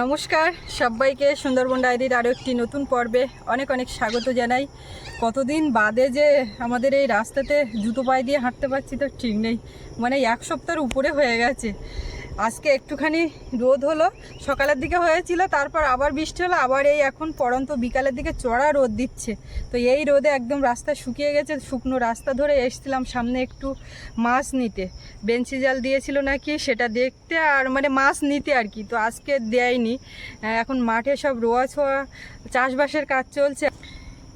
নমস্কার, সবাইকে সুন্দরবন ডায়েরির আরও একটি নতুন পর্বে অনেক অনেক স্বাগত জানাই। কতদিন বাদে যে আমাদের এই রাস্তাতে জুতো পায়ে দিয়ে হাঁটতে পারছি তো ঠিক নেই। মানে এক সপ্তাহের উপরে হয়ে গেছে। আজকে একটুখানি রোদ হলো, সকালের দিকে হয়েছিল, তারপর আবার বৃষ্টি হলো, আবার এই এখন পড়ন্ত বিকালের দিকে চড়া রোদ দিচ্ছে। তো এই রোদে একদম রাস্তা শুকিয়ে গেছে, শুকনো রাস্তা ধরে এসছিলাম সামনে একটু মাছ নিতে। বেঞ্চি জাল দিয়েছিল নাকি, সেটা দেখতে আর মানে মাছ নিতে আর কি, তো আজকে দেয়নি। এখন মাঠে সব রোয়া ছোয়া চাষবাসের কাজ চলছে।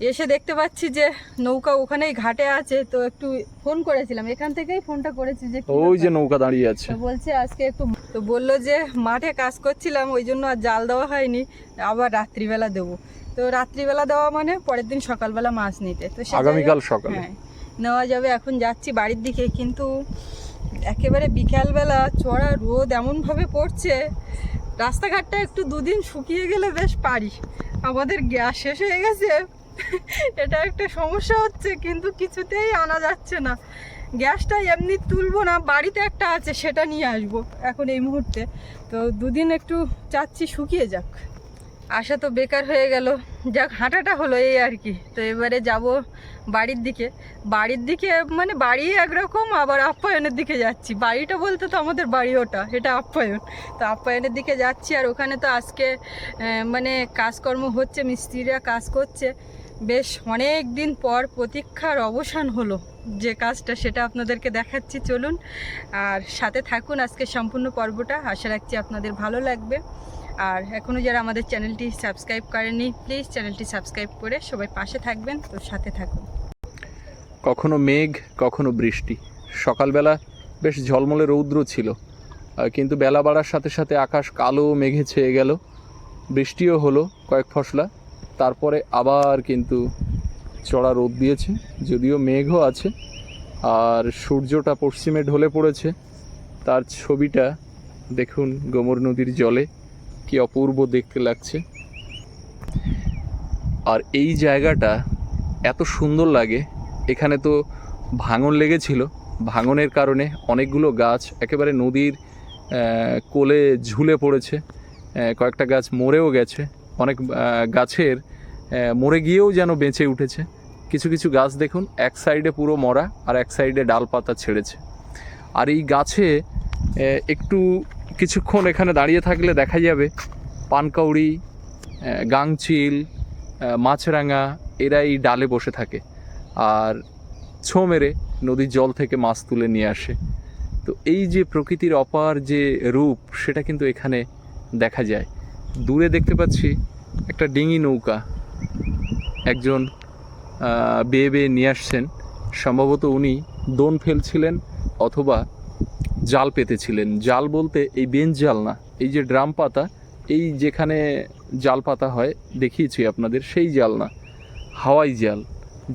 এসে দেখতে পাচ্ছি যে নৌকা ওখানেই ঘাটে আছে তো একটু ফোন করেছিলাম। এখান থেকেই ফোনটা করেছি যে ওই যে নৌকা দাঁড়িয়ে আছে। বলছে আজকে একটু তো বলল যে মাঠে কাজ করছিলাম ওই জন্য আর জাল দেওয়া হয়নি আবার রাত্রিবেলা দেবো। তো রাত্রিবেলা দেওয়া মানে পরের দিন সকালবেলা মাছ নিতে। তো আগামীকাল সকালে। হ্যাঁ নেওয়া যাবে এখন যাচ্ছি বাড়ির দিকে কিন্তু একেবারে বিকালবেলা চড়া রোদ এমনভাবে পড়ছে রাস্তাঘাটটা একটু দুদিন শুকিয়ে গেলে বেশ পারি। আমাদের গ্যাস শেষ হয়ে গেছে এটা একটা সমস্যা হচ্ছে, কিন্তু কিছুতেই আনা যাচ্ছে না। গ্যাসটা এমনি তুলবো না, বাড়িতে একটা আছে, সেটা নিয়ে আসব এখন এই মুহূর্তে। তো দুদিন একটু চাচ্ছি শুকিয়ে যাক। আশা তো বেকার হয়ে গেল। যাক, হাঁটাটা হলো এই আর কি। তো এবারে যাব বাড়ির দিকে। বাড়ির দিকে মানে বাড়ি একরকম, আবার আপ্যায়নের দিকে যাচ্ছি। বাড়িটা বলতে তো আমাদের বাড়ি ওটা, এটা আপ্যায়ন। তো আপ্যায়নের দিকে যাচ্ছি, আর ওখানে তো আজকে মানে কাজকর্ম হচ্ছে, মিস্ত্রিরা কাজ করছে। বেশ অনেক দিন পর প্রতীক্ষার অবসান হলো। যে কাজটা সেটা আপনাদেরকে দেখাচ্ছি, চলুন। আর সাথে থাকুন আজকে সম্পূর্ণ পর্বটা। আশা রাখছি আপনাদের ভালো লাগবে। আর এখনও যারা আমাদের চ্যানেলটি সাবস্ক্রাইব করেনি প্লিজ চ্যানেলটি সাবস্ক্রাইব করে সবাই পাশে থাকবেন। তো সাথে থাকুন। কখনো মেঘ, কখনো বৃষ্টি। সকালবেলা বেশ ঝলমলে রৌদ্র ছিল। কিন্তু বেলা বাড়ার সাথে সাথে আকাশ কালো, মেঘে ছেয়ে গেল। বৃষ্টিও হলো কয়েক ফসলা। তারপরে আবার কিন্তু চড়া রোদ দিয়েছে, যদিও মেঘও আছে, আর সূর্যটা পশ্চিমে ঢলে পড়েছে। তার ছবিটা দেখুন গোমর নদীর জলে কি অপূর্ব দেখতে লাগছে। আর এই জায়গাটা এত সুন্দর লাগে, এখানে তো ভাঙন লেগেছিল। ভাঙনের কারণে অনেকগুলো গাছ একেবারে নদীর কোলে ঝুলে পড়েছে। কয়েকটা গাছ মরেও গেছে। অনেক গাছের মরে গিয়েও যেন বেঁচে উঠেছে। কিছু কিছু গাছ দেখুন, এক সাইডে পুরো মরা আর এক সাইডে ডালপাতা ছেড়েছে। আর এই গাছে একটু কিছুক্ষণ এখানে দাঁড়িয়ে থাকলে দেখা যাবে, পানকাউড়ি গাংচিল মাছরাঙা এরা এই ডালে বসে থাকে। আর ছো মেরে নদীর জল থেকে মাছ তুলে নিয়ে আসে। তো এই যে প্রকৃতির অপার যে রূপ, সেটা কিন্তু এখানে দেখা যায়। দূরে দেখতে পাচ্ছি একটা ডিঙি নৌকা। একজন বেয়ে বেয়ে নিয়ে আসছেন। সম্ভবত উনি দোন ফেলছিলেন অথবা জাল পেতেছিলেন। জাল বলতে এই বেঞ্চ জাল না, এই যে ড্রাম পাতা, এই যেখানে জাল পাতা হয়, দেখিয়েছি আপনাদের, সেই জাল না, হাওয়াই জাল,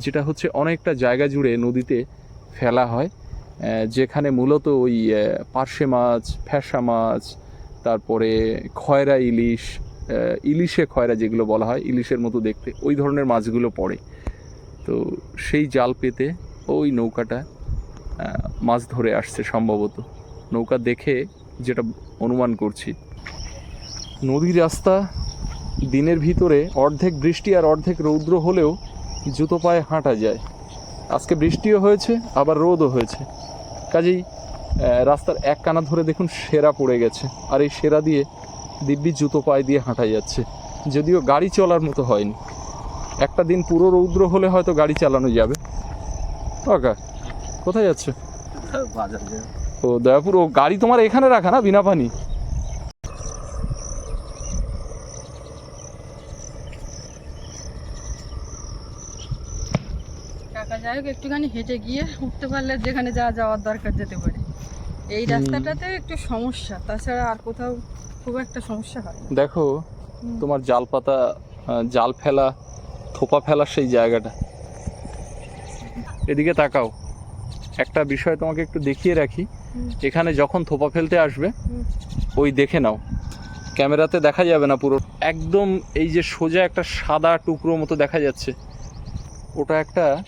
যেটা হচ্ছে অনেকটা জায়গা জুড়ে নদীতে ফেলা হয় যেখানে মূলত ওই পার্শে মাছ, ফ্যাসা মাছ তারপরে খয়রা ইলিশ ইলিশে খয়রা যেগুলো বলা হয়, ইলিশের মতো দেখতে। ওই ধরনের মাছগুলো পড়ে। তো সেই জাল পেতে ওই নৌকাটা মাছ ধরে আসছে সম্ভবত। নৌকা দেখে যেটা অনুমান করছি, নদীর রাস্তা দিনের ভিতরে অর্ধেক বৃষ্টি আর অর্ধেক রৌদ্র হলেও জুতো পায়ে হাঁটা যায়। আজকে বৃষ্টিও হয়েছে, আবার রোদও হয়েছে। কাজেই রাস্তার এক কানা ধরে দেখুন সেরা পড়ে গেছে। আর এই সেরা দিয়ে দিব্যি জুতো পায়ে দিয়ে হাঁটা যাচ্ছে। যদিও গাড়ি চলার মতো হয়নি। একটা দিন পুরো রৌদ্র হলে হয়তো গাড়ি চালানো যাবে। কাকা, কোথায় যাচ্ছে? ও, দয়াপুর, ও গাড়ি তোমার এখানে রাখা না বিনা পানি? যাই হোক, একটুখানি হেঁটে গিয়ে উঠতে পারলে যেখানে যা যাওয়ার দরকার যেতে পারে। এই রাস্তাটাতে একটু সমস্যা তাছাড়া আর কোথাও খুব একটা সমস্যা হয় না। দেখো তোমার জাল পাতা আহ, জাল ফেলা থোপা ফেলার সেই জায়গাটা। এদিকে তাকাও। একটা বিষয় তোমাকে একটু দেখিয়ে রাখি। হুম। এখানে যখন থোপা ফেলতে আসবে হুম। ওই দেখে নাও। ক্যামেরাতে দেখা যাবে না পুরো। একদম এই যে সোজা একটা সাদা টুকরো মতো দেখা যাচ্ছে। ওটা একটা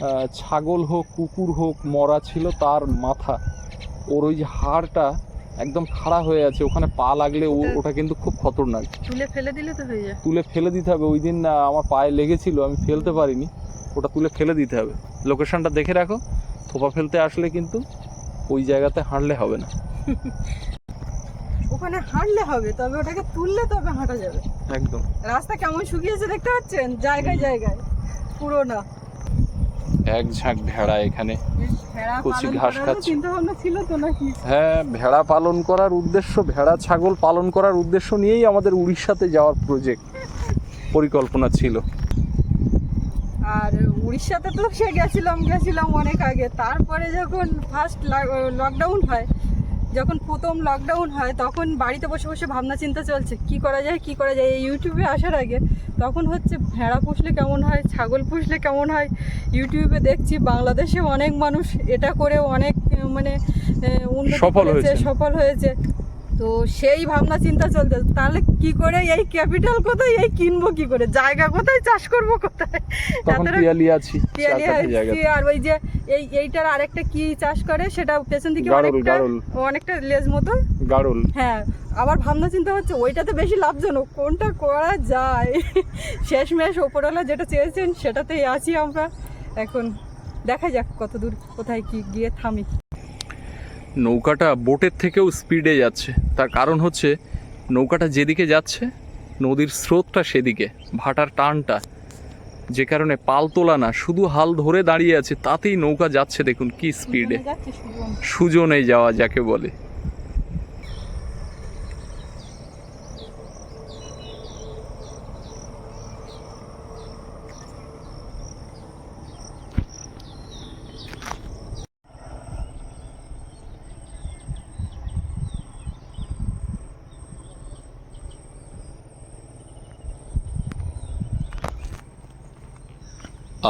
আহ, ছাগল হোক কুকুর হোক মরা ছিল তার মাথা। ওর ওই যে হাড়টা একদম খাড়া হয়ে আছে ওখানে পা লাগলে ওটা- কিন্তু খুব খতরনাক। তুলে ফেলে দিলে তো হয়ে যায়। তুলে ফেলে দিতে হবে ওই দিন না আমার পায়ে লেগেছিল আমি ফেলতে পারিনি ওটা তুলে ফেলে দিতে হবে। লোকেশনটা দেখে রাখো থোপা ফেলতে আসলে কিন্তু ওই জায়গাতে হাঁটলে হবে না। ওখানে হাঁটলে হবে তবে ওটাকে তুললে তবে হাঁটা যাবে। একদম। রাস্তা কেমন শুকিয়েছে দেখতে পাচ্ছেন? জায়গায় জায়গায়। পুরো না। এক ঝাঁক ভেড়া এখানে। কচি ঘাস খাচ্ছে। হ্যাঁ ভেড়া পালন করার উদ্দেশ্য ভেড়া ছাগল পালন করার উদ্দেশ্য নিয়েই আমাদের উড়িষ্যাতে যাওয়ার প্রজেক্ট পরিকল্পনা ছিল। আর উড়িষ্যাতে তো সে গেছিলাম গেছিলাম অনেক আগে। তারপরে যখন ফার্স্ট লকডাউন হয় যখন প্রথম লকডাউন হয় তখন বাড়িতে বসে বসে ভাবনা চিন্তা চলছে কি করা যায় কি করা যায়? এই ইউটিউবে আসার আগে তখন হচ্ছে ভেড়া পুষলে কেমন হয় ছাগল পুষলে কেমন হয়? ইউটিউবে দেখছি বাংলাদেশে অনেক মানুষ এটা করে অনেক মানে সফল হয়েছে। সফল হয়েছে। তো সেই ভাবনা চিন্তা চলতে তাহলে কি করে এই ক্যাপিটাল কোথায়? এই কিনবো কি করে? জায়গা কোথায়? চাষ করব কোথায়? আর ওই যে এই এইটার আরেকটা কি চাষ করে? সেটা পেছন দিকে অনেকটা অনেকটা লেজ মতো। গাড়ল হ্যাঁ আবার ভাবনা চিন্তা হচ্ছে ওইটাতে বেশি লাভজনক কোনটা করা যায়? শেষমেশ ওপরওয়ালা যেটা চেয়েছেন সেটাতেই আছি আমরা। এখন দেখা যাক কত দূর কোথায় কি গিয়ে থামি। নৌকাটা বোটের থেকেও স্পিডে যাচ্ছে। তার কারণ হচ্ছে নৌকাটা যেদিকে যাচ্ছে নদীর স্রোতটা সেদিকে ভাটার টানটা। যে কারণে পাল তোলা না শুধু হাল ধরে দাঁড়িয়ে আছে তাতেই নৌকা যাচ্ছে দেখুন কি স্পিডে। সুজনে যাওয়া যাকে বলে।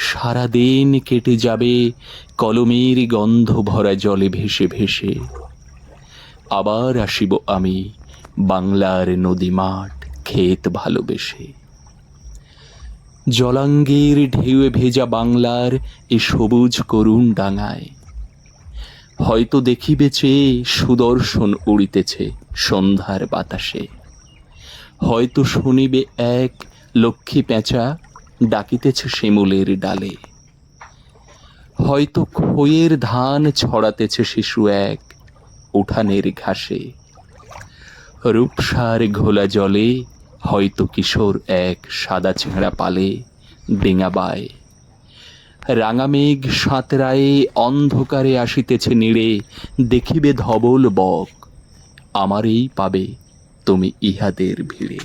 সারাদিন কেটে যাবে, কলমের গন্ধ ভরা জলে ভেসে ভেসে। আবার আসিব আমি বাংলার নদী মাঠ ক্ষেত ভালোবেসে। জলাঙ্গের ঢেউয়ে ভেজা বাংলার এ সবুজ করুণ ডাঙায়। হয়তো দেখিবে চেয়ে সুদর্শন উড়িতেছে সন্ধ্যার বাতাসে। হয়তো শুনিবে এক লক্ষ্মী পেঁচা ডাকিতেছে শিমুলের ডালে। হয়তো খইয়ের ধান ছড়াতেছে শিশু এক উঠানের ঘাসে। রূপসার ঘোলা জলে হয়তো কিশোর এক সাদা ছেঁড়া পালে ডিঙাবায় রাঙামেঘ সাঁতরায়ে অন্ধকারে আসিতেছে নিড়ে, দেখিবে ধবল বক, আমারই পাবে তুমি ইহাদের ভিড়ে।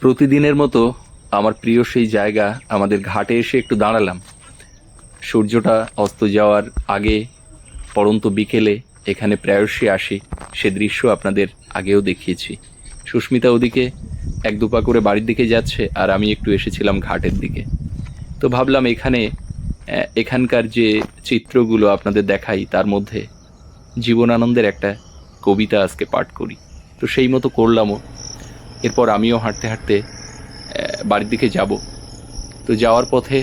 প্রতিদিনের মতো আমার প্রিয় সেই জায়গা, আমাদের ঘাটে এসে একটু দাঁড়ালাম। সূর্যটা অস্ত যাওয়ার আগে পরন্ত বিকেলে এখানে প্রায়শই আসি, সে দৃশ্য আপনাদের আগেও দেখিয়েছি। সুস্মিতা ওদিকে এক দুপা করে বাড়ির দিকে যাচ্ছে আর আমি একটু এসেছিলাম ঘাটের দিকে। তো ভাবলাম এখানে এখানকার যে চিত্রগুলো আপনাদের দেখাই, তার মধ্যে জীবনানন্দের একটা কবিতা আজকে পাঠ করি। তো সেই মতো করলামও। এরপর আমিও হাঁটতে হাঁটতে বাড়ির দিকে যাব। তো যাওয়ার পথে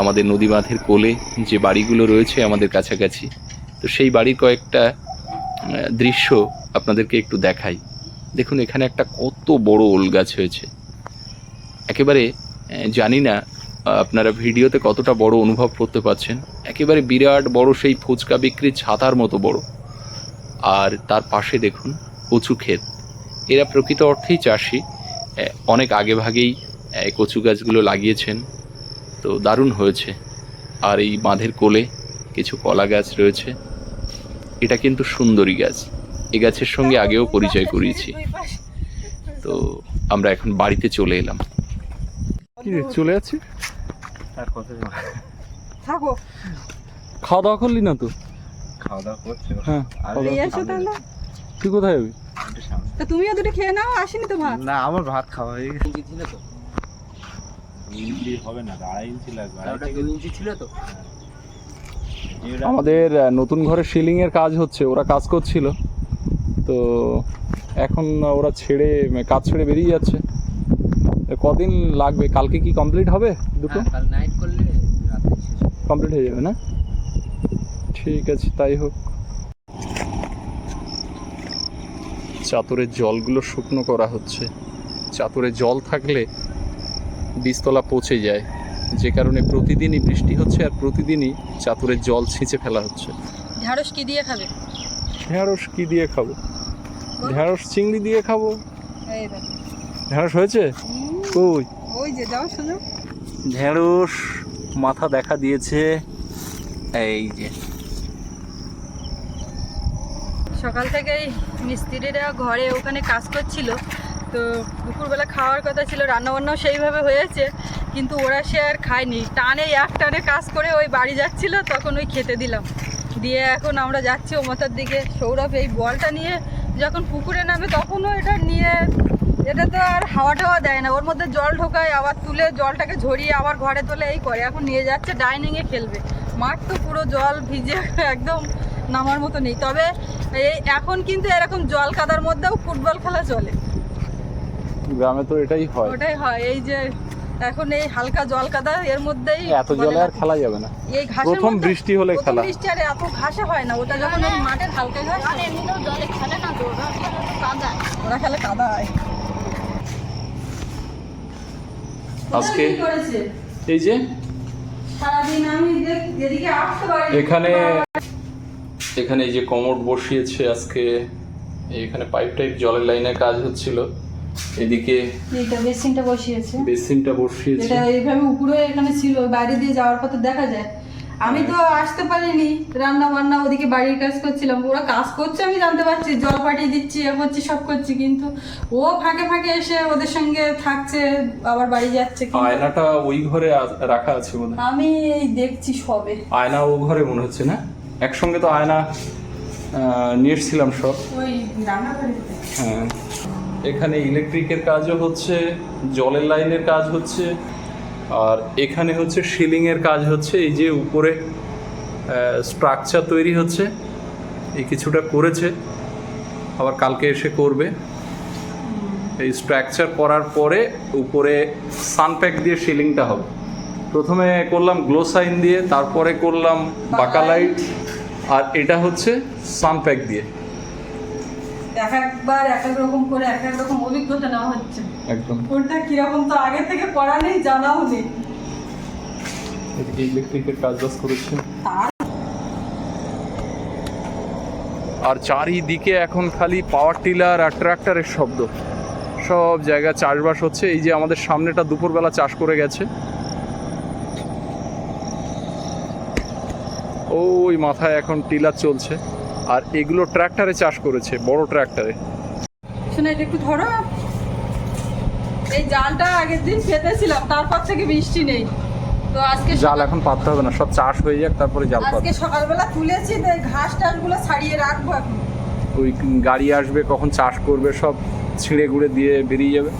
আমাদের নদী বাঁধের কোলে যে বাড়িগুলো রয়েছে আমাদের কাছাকাছি, তো সেই বাড়ির কয়েকটা দৃশ্য আপনাদেরকে একটু দেখাই। দেখুন, এখানে একটা কত বড় ওল গাছ হয়েছে। একেবারে জানি না আপনারা ভিডিওতে কতটা বড় অনুভব করতে পারছেন একেবারে বিরাট বড় সেই ফুচকা বিক্রির ছাতার মতো বড়। আর তার পাশে দেখুন, কচু ক্ষেত। এরা প্রকৃত অর্থেই চাষি। অনেক আগে ভাগেই কচু গাছগুলো লাগিয়েছেন। তো দারুণ হয়েছে। আর এই বাঁধের কোলে কিছু কলা গাছ রয়েছে। এটা কিন্তু সুন্দরী গাছ। এ গাছের সঙ্গে আগেও পরিচয় করিয়েছি। তো আমরা এখন বাড়িতে চলে এলাম। চলে যাচ্ছি খাওয়া দাওয়া করলি না তো? খাওয়া দাওয়া করছে। হ্যাঁ, তুই কোথায় যাবি। তা তুমিও দুটো খেয়ে নাও আসেনি তো ভাত? না আমার ভাত খাওয়া হয়ে গেছে। ইঞ্চি হবে না আড়াই ইঞ্চি লাগবে ইঞ্চি ছিল তো? আমাদের নতুন ঘরে সিলিং এর কাজ হচ্ছে ওরা কাজ করছিল। তো এখন ওরা ছেড়ে কাজ ছেড়ে বেরিয়ে যাচ্ছে। তো কদিন লাগবে? কালকে কি কমপ্লিট হবে দুটো? হ্যাঁ, কাল নাইট করলে রাতে শেষ হবে। কমপ্লিট হয়ে যাবে না? ঠিক আছে তাই হোক। চাতুরের জলগুলো শুকনো করা হচ্ছে। চাতুরে জল থাকলে বীজতলা পচে যায়। যে কারণে প্রতিদিনই বৃষ্টি হচ্ছে আর প্রতিদিনই চাতুরের জল ছিঁচে ফেলা হচ্ছে। ঢ্যাঁড়স কি দিয়ে খাবে? ঢেঁড়স কি দিয়ে খাব? ঢেঁড়স চিংড়ি দিয়ে খাব। ঢেঁড়স হয়েছে? কই? ওই যে যাও শুনো ঢেঁড়স মাথা দেখা দিয়েছে। এই যে। সকাল থেকেই মিস্ত্রিরা ঘরে ওখানে কাজ করছিল। তো দুপুরবেলা খাওয়ার কথা ছিল, রান্নাবান্নাও সেইভাবে হয়েছে, কিন্তু ওরা সে আর খায়নি। টানে এক টানে কাজ করে ওই বাড়ি যাচ্ছিল, তখন ওই খেতে দিলাম। দিয়ে এখন আমরা যাচ্ছি ও মাথার দিকে। সৌরভ এই বলটা নিয়ে যখন পুকুরে নামে, তখনও এটা নিয়ে, এটা তো আর হাওয়া টাওয়া দেয় না। ওর মধ্যে জল ঢোকায়, আবার তুলে জলটাকে ঝরিয়ে আবার ঘরে তোলে, এই করে। এখন নিয়ে যাচ্ছে, ডাইনিংয়ে খেলবে মাঠ তো পুরো জল ভিজে একদম নামার মতো নেই। তবে এই এখন কিন্তু এরকম জল কাদার মধ্যেও ফুটবল খেলা চলে। গ্রামে তো এটাই হয়। ওটাই হয়। এই যে এখন এই হালকা জল কাদা এর মধ্যেই এত জলে আর খেলা যাবে না। এই ঘাসের প্রথম বৃষ্টি হলে খেলা। বৃষ্টি আর এত ঘাসে হয় না। ওটা যখন ওই মাঠের হালকা ঘাস ওরা খেলে কাদা হয় আজকে এই যে সারাদিন আমি এদিকে আসতে পারি এখানে এখানে এই যে কমোড বসিয়েছে আজকে এখানে পাইপ টাইপ জলের লাইনের কাজ হচ্ছিল। এদিকে এইটা বেসিনটা বসিয়েছে। বেসিনটা বসিয়েছে। এটা এইভাবে উপরে এখানে ছিল বাইরে দিয়ে যাওয়ার পথে দেখা যায়। আমি তো আসতে পারিনি রান্না বান্না ওদিকে বাড়ির কাজ করছিলাম। ওরা কাজ করছে আমি জানতে পারছি জল পাঠিয়ে দিচ্ছি এ করছি সব করছি কিন্তু ও ফাঁকে ফাঁকে এসে ওদের সঙ্গে থাকছে আবার বাড়ি যাচ্ছে আয়নাটা ওই ঘরে রাখা আছে বোধ আমি এই দেখছি সবে। আয়না ও ঘরে মনে হচ্ছে না? একসঙ্গে তো আয়না নিয়ে এসেছিলাম সব। ওই হ্যাঁ। এখানে ইলেকট্রিকের কাজও হচ্ছে জলের লাইনের কাজ হচ্ছে আর এখানে হচ্ছে সিলিংয়ের কাজ হচ্ছে। এই যে উপরে স্ট্রাকচার তৈরি হচ্ছে এই কিছুটা করেছে আবার কালকে এসে করবে। এই স্ট্রাকচার করার পরে উপরে সানপ্যাক দিয়ে সিলিংটা হবে। প্রথমে করলাম গ্লো সাইন দিয়ে তারপরে করলাম বাকালাইট। আর এটা হচ্ছে সানপ্যাক দিয়ে। এক একবার এক এক রকম করে এক এক রকম অভিজ্ঞতা নেওয়া হচ্ছে। একদম। কোনটা কীরকম তো আগে থেকে করা নেই জানাও নেই এদিকে ইলেকট্রিকের কাজ বাজ করেছে। আর চারিদিকে এখন খালি পাওয়ার টিলার আর ট্রাক্টরের শব্দ। সব জায়গায় চাষবাস হচ্ছে। এই যে আমাদের সামনেটা দুপুরবেলা চাষ করে গেছে। ওই মাথায় এখন টিলার চলছে। আর এগুলো ট্রাক্টরে চাষ করেছে বড় ট্রাক্টরে শোনো এটা একটু ধরো। এই জালটা আগের দিন পেতেছিলাম তারপর থেকে বৃষ্টি নেই। তো আজকে জাল এখন পাততে হবে না সব চাষ হয়ে যাক তারপরে জাল আজকে সকালবেলা তুলেছি তো এই ঘাস টাসগুলো ছাড়িয়ে রাখব এখন। ওই গাড়ি আসবে কখন চাষ করবে সব ছিঁড়ে গুঁড়ে দিয়ে বেরিয়ে যাবে।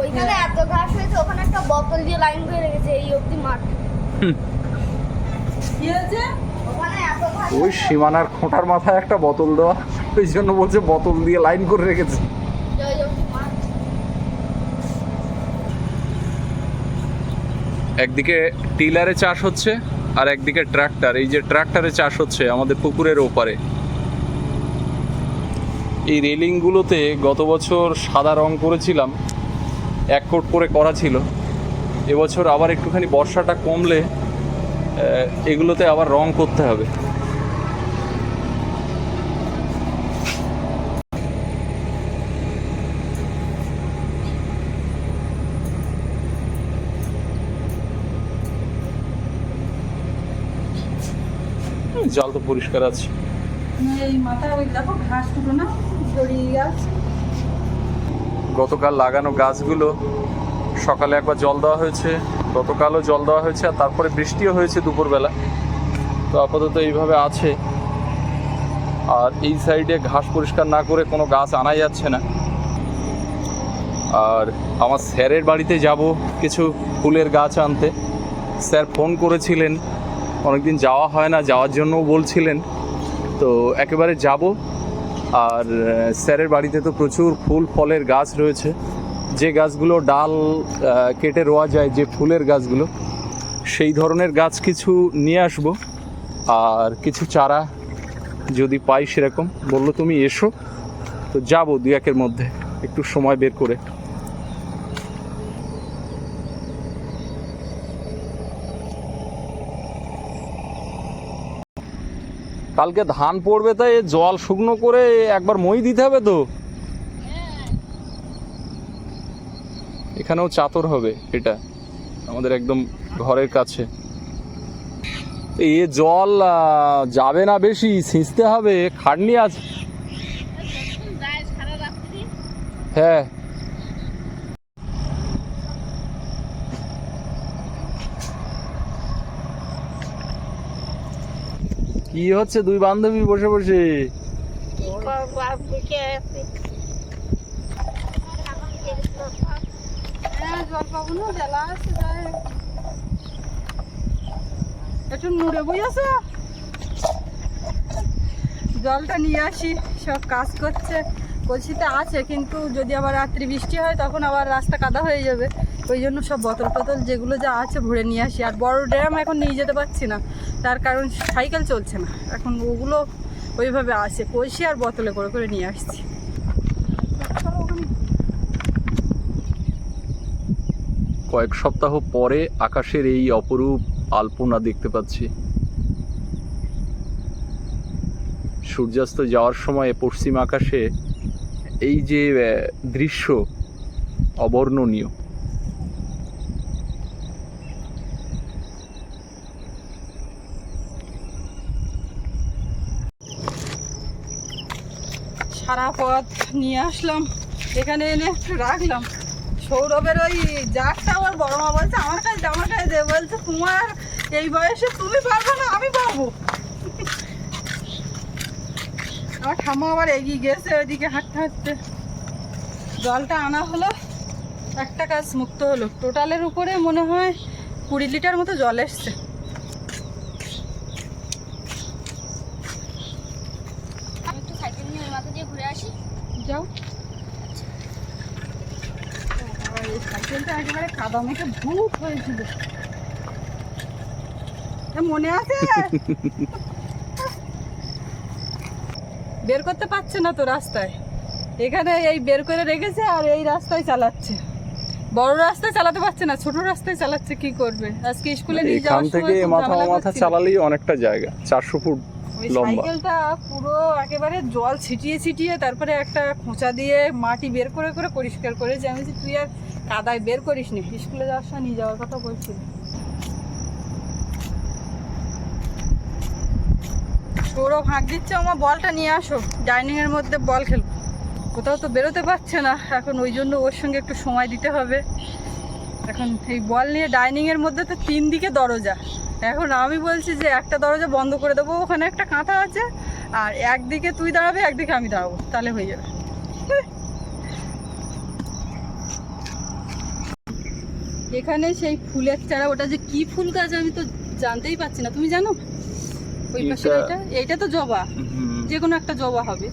ওইখানে এত ঘাস হয়েছে ওখানে একটা বোতল দিয়ে লাইন করে রেখেছে এই অবধি মাঠ। কি হয়েছে? ওই সীমানার খোঁটার মাথায় একটা বোতল দেওয়া। ওই জন্য বলছে বোতল দিয়ে লাইন করে রেখেছে। একদিকে টিলারে চাষ হচ্ছে, আর একদিকে ট্রাক্টর। এই যে ট্রাক্টরে চাষ হচ্ছে আমাদের পুকুরের ওপারে। এই রেলিংগুলোতে গত বছর সাদা রং করেছিলাম, এক কোট করে করা ছিল। এবছর আবার একটুখানি বর্ষাটা কমলে এগুলোতে আবার রং করতে হবে। জল তো পরিষ্কার আছে। গতকাল লাগানো গাছগুলো সকালে একবার জল দেওয়া হয়েছে, গতকালও জল দেওয়া হয়েছে, আর তারপরে বৃষ্টিও হয়েছে দুপুরবেলা। তো আপাতত এইভাবে আছে। আর এই সাইডে ঘাস পরিষ্কার না করে কোনো গাছ আনা যাচ্ছে না। আর আমার স্যারের বাড়িতে যাব কিছু ফুলের গাছ আনতে। স্যার ফোন করেছিলেন, অনেকদিন যাওয়া হয় না, যাওয়ার জন্যও বলছিলেন। তো একেবারে যাব। আর স্যারের বাড়িতে তো প্রচুর ফুল, ফলের গাছ রয়েছে। যে গাছগুলো ডাল কেটে রোয়া যায়, যে ফুলের গাছগুলো, সেই ধরনের গাছ কিছু নিয়ে আসব। আর কিছু চারা যদি পাই সেরকম। বলল, তুমি এসো। তো যাব দু একের মধ্যে, একটু সময় বের করে। কালকে ধান পড়বে তাই জল শুকনো করে একবার মই দিতে হবে তো? এখানেও চাতর হবে এটা। আমাদের একদম ঘরের কাছে। এ জল যাবে না বেশি ছিঁচতে হবে, খাটনি আছে। হ্যাঁ। কি হচ্ছে দুই বান্ধবী বসে বসে হ্যাঁ একটু নুড়ে বই জলটা নিয়ে আসি, সব কাজ করছে। কলসিতে আছে, কিন্তু যদি আবার রাত্রি বৃষ্টি হয়, তখন আবার রাস্তা কাদা হয়ে যাবে। ওই জন্য সব বোতল টোতল যেগুলো যা আছে ভরে নিয়ে আসি। আর বড় ড্রাম এখন নিয়ে যেতে পারছি না। তার কারণ সাইকেল চলছে না। এখন ওগুলো ওইভাবে আছে। কলসি আর বোতলে করে করে নিয়ে আসছি। কয়েক সপ্তাহ পরে আকাশের এই অপরূপ আলপনা দেখতে পাচ্ছি। সূর্যাস্ত যাওয়ার সময় পশ্চিম আকাশে এই যে দৃশ্য অবর্ণনীয়। সারা পথ নিয়ে আসলাম, এখানে এনে রাখলাম। সৌরভের ওই জাগটা আমার বড় মা বলছে আমার কাছে আমার কাছে দে। বলছে, তোমার এই বয়সে তুমি পারবে না, আমি পারব। আমার ঠাম্মা আবার এগিয়ে গেছে, ওইদিকে হাঁটতে হাঁটতে। জলটা আনা হলো, একটা কাজ মুক্ত হলো। টোটালের উপরে মনে হয় কুড়ি লিটার মতো জল এসছে আমি একটু সাইকেল নিয়ে ওই মাথা দিয়ে ঘুরে আসি যাও বাবা, এই সাইকেলটা একেবারে কাদা মেখে ভূত হয়েছিল মনে আছে বের করতে পারছে না তো রাস্তায়। এখানে এই বের করে রেখেছে আর এই রাস্তায় চালাচ্ছে। বড় রাস্তায় চালাতে পারছে না ছোট রাস্তায় চালাচ্ছে কি করবে? আজকে স্কুলে নিয়ে যাওয়ার থেকে মাথা মাথা চালালেই অনেকটা জায়গা চারশো ফুট সাইকেলটা পুরো একেবারে জল ছিটিয়ে ছিটিয়ে তারপরে একটা খোঁচা দিয়ে মাটি বের করে করে পরিষ্কার করেছে। আমি তুই আর কাদায় বের করিস নি স্কুলে যাওয়ার সময় নিয়ে যাওয়ার কথা বলছিল। সৌরভ হাঁক দিচ্ছে আমার বলটা নিয়ে আসো ডাইনিং এর মধ্যে বল খেলব কোথাও তো বেরোতে পারছে না, এখন ওই জন্য ওর সঙ্গে একটু সময় দিতে হবে। এখন এই বল নিয়ে ডাইনিং এর মধ্যে তো তিন দিকে দরজা। এখন আমি বলছি যে একটা দরজা বন্ধ করে দেবো, ওখানে একটা কাঁথা আছে, আর একদিকে তুই দাঁড়াবে, একদিকে আমি দাঁড়াবো, তাহলে হয়ে যাবে। এখানে সেই ফুলের চারা ওটা যে কি ফুল গাছ আমি তো জানতেই পারছি না। তুমি জানো? ওই পাশে এটা- এটা এইটা তো জবা। যে কোনো একটা জবা হবে।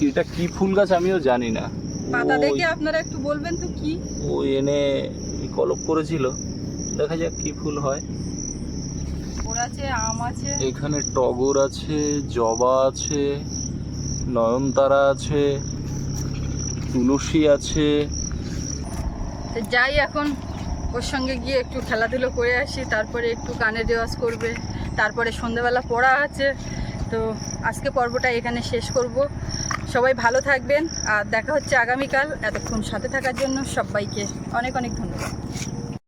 এটা কি ফুল গাছ আমিও জানি না। পাতা দেখে আপনারা একটু বলবেন তো কি? ও এনে কলপ করেছিল। দেখা যাক কি ফুল হয়। ওর আছে আম আছে। এখানে টগর আছে জবা আছে নয়নতারা আছে তুলসী আছে। তো যাই এখন ওর সঙ্গে গিয়ে একটু খেলাধুলো করে আসি, তারপরে একটু গানের রেওয়াজ করবে, তারপরে সন্ধ্যাবেলা পড়া আছে। তো আজকে পর্বটা এখানে শেষ করব। সবাই ভালো থাকবেন, আর দেখা হচ্ছে আগামীকাল। এতক্ষণ সাথে থাকার জন্য সবাইকে অনেক অনেক ধন্যবাদ।